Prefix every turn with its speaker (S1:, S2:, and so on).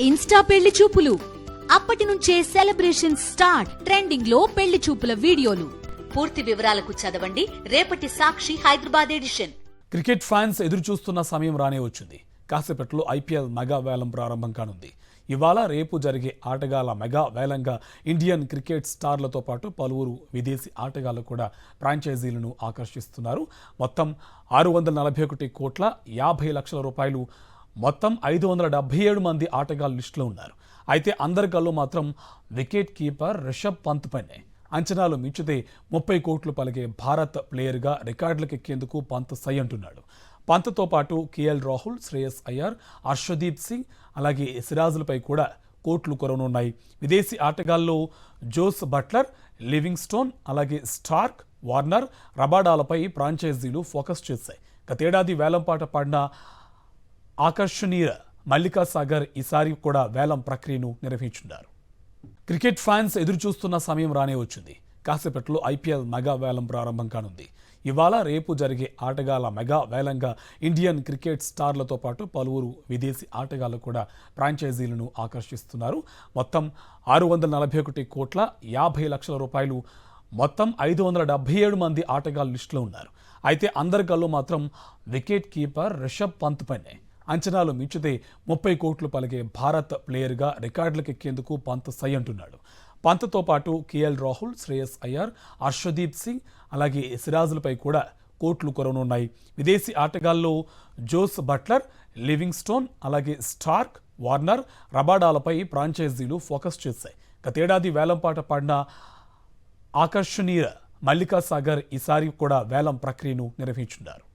S1: Insta పెళ్ళి చూపులు. అప్పటి నుంచే సెలబ్రేషన్ స్టార్ట్. ట్రెండింగ్లో పెళ్ళి చూపుల వీడియోలు. పూర్తి వివరాలకు చదవండి. రేపటి Sakshi Hyderabad edition.
S2: Cricket fans ఎదురు చూస్తున్న సమయం రానే వచ్చింది. కాసేపట్లో ఐపీఎల్ మెగా వేలం ప్రారంభం కానుంది. ఇవాళ రేపు జరిగే ఆటగాళ్ళ మెగా వేలంగా ఇండియన్ క్రికెట్ స్టార్లతో పాటు పలువురు విదేశీ ఆటగాళ్ళు కూడా ఫ్రాంచైజీలను ఆకర్షిస్తున్నారు. మొత్తం ఆరు వందల నలభై ఒకటి కోట్ల యాభై లక్షల రూపాయలు మొత్తం ఐదు వందల డెబ్బై ఏడు మంది ఆటగాళ్ళు లిస్టులో ఉన్నారు. అయితే అందరి కళ్ళు మాత్రం వికెట్ కీపర్ రిషబ్ పంత్ పైనే. అంచనాలు మించితే ముప్పై కోట్లు పలిగే భారత్ ప్లేయర్గా రికార్డులకెక్కేందుకు పంత్ సై అంటున్నాడు. పంత్తో పాటు కేఎల్ రాహుల్ శ్రేయస్ అయ్యర్ అర్షదీప్ సింగ్ అలాగే సిరాజులపై కూడా కోట్లు కొరవనున్నాయి విదేశీ ఆటగాల్లో జోస్ బట్లర్ లివింగ్ స్టోన్ అలాగే స్టార్క్ వార్నర్ రబాడాలపై ఫ్రాంచైజీలు ఫోకస్ చేశాయి. గతేడాది వేలంపాట పడిన ఆకర్షణీయ మల్లికా సాగర్ ఈసారి కూడా వేలం ప్రక్రియను నిర్వహించున్నారు. క్రికెట్ ఫ్యాన్స్ ఎదురుచూస్తున్న సమయం రానే వచ్చింది. కాసేపట్లో ఐపీఎల్ మెగా వేలం ప్రారంభం కానుంది. ఇవాళ రేపు జరిగే ఆటగాళ్ళ మెగా వేలంగా ఇండియన్ క్రికెట్ స్టార్లతో పాటు పలువురు విదేశీ ఆటగాళ్ళు కూడా ఫ్రాంచైజీలను ఆకర్షిస్తున్నారు. మొత్తం ఆరు వందల నలభై ఒకటి కోట్ల యాభై లక్షల రూపాయలు మొత్తం ఐదు వందల డెబ్బై ఏడు మంది ఆటగాళ్ళ లిస్టులో ఉన్నారు. అయితే అందరి కళ్ళు మాత్రం వికెట్ కీపర్ రిషబ్ పంత్ పైనే అంచనాలు మించితే ముప్పై కోట్లు పలిగే భారత్ ప్లేయర్గా రికార్డులకెక్కేందుకు పంత్ సై అంటున్నాడు. పంత్తో పాటు కేఎల్ రాహుల్ శ్రేయస్ అయ్యార్ అర్షదీప్ సింగ్ అలాగే సిరాజులపై కూడా కోట్లు కొరవనున్నాయి విదేశీ ఆటగాల్లో జోస్ బట్లర్ లివింగ్ స్టోన్ అలాగే స్టార్క్ వార్నర్ రబాడాలపై ఫ్రాంచైజీలు ఫోకస్ చేశాయి. గతేడాది వేలంపాట పడిన ఆకర్షణీయ మల్లికా సాగర్ ఈసారి కూడా వేలం ప్రక్రియను నిర్వహించున్నారు.